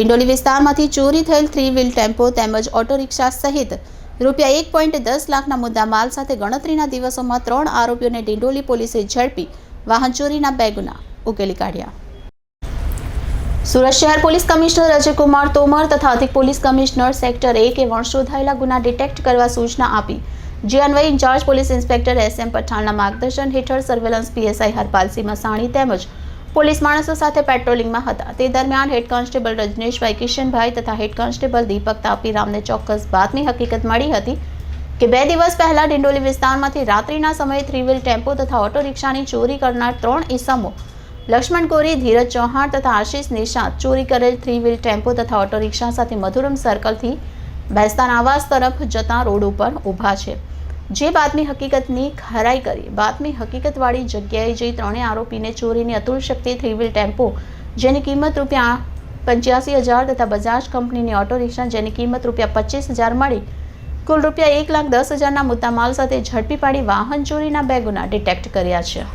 ડિંડોલી વિસ્તારમાંથી ચોરી થયેલ થ્રી વ્હીલ ટેમ્પો તેમજ ઓટો રિક્ષા સહિત રૂપિયા એક પોઈન્ટ દસ લાખના મુદ્દા માલ સાથે ગણતરીના દિવસોમાં ત્રણ આરોપીઓને ડિંડોલી પોલીસે ઝડપી વાહન ચોરીના બે ગુના ઉકેલી કાઢ્યા. સુરત શહેર પોલીસ કમિશનર અજયકુમાર તોમર તથા અધિક પોલીસ કમિશનર સેક્ટર એકે વણશોધાયેલા ગુના ડિટેક્ટ કરવા સૂચના આપી. જે અન્વયે in charge police inspector S M પઠાણના માર્ગદર્શન હેઠળ સર્વેલન્સ પીએસઆઈ હરપાલસિંહ મસાણી તેમજ પોલીસ માણસો સાથે પેટ્રોલિંગમાં હતા. તે દરમિયાન હેડ કોન્સ્ટેબલ રજનીશભાઈ કિશનભાઈ તથા હેડ કોન્સ્ટેબલ દીપક તાપીરામને ચોક્કસ બાતમી હકીકત મળી હતી કે બે દિવસ પહેલા ડિંડોલી વિસ્તારમાંથી રાત્રિના સમયે થ્રી વ્હીલ ટેમ્પો તથા ઓટો રિક્ષાની ચોરી કરનાર ત્રણ ઈસમો લક્ષ્મણ કોરી ધીરજ ચૌહાણ તથા આશીષ નિશાંત ચોરી કરેલ થ્રી વ્હીલ ટેમ્પો તથા ઓટો રિક્ષા સાથે મધુરમ સર્કલથી બેસ્તાન આવાસ તરફ જતા રોડ ઉપર ઊભા છે. જે બાતમી હકીકતની ખરાઈ કરી. બાતમી હકીકતવાળી જગ્યાએ જઈ ત્રણેય આરોપીને ચોરીની Atul Shakti three wheel tempo, જેની કિંમત રૂપિયા પંચ્યાસી હજાર તથા બજાજ કંપનીની ઓટો રિક્ષા જેની કિંમત રૂપિયા પચીસ હજાર મળી. કુલ રૂપિયા એક લાખ દસ હજારના મુદ્દામાલ સાથે ઝડપી પાડી વાહન ચોરીના બે ગુના ડિટેક્ટ કર્યા છે.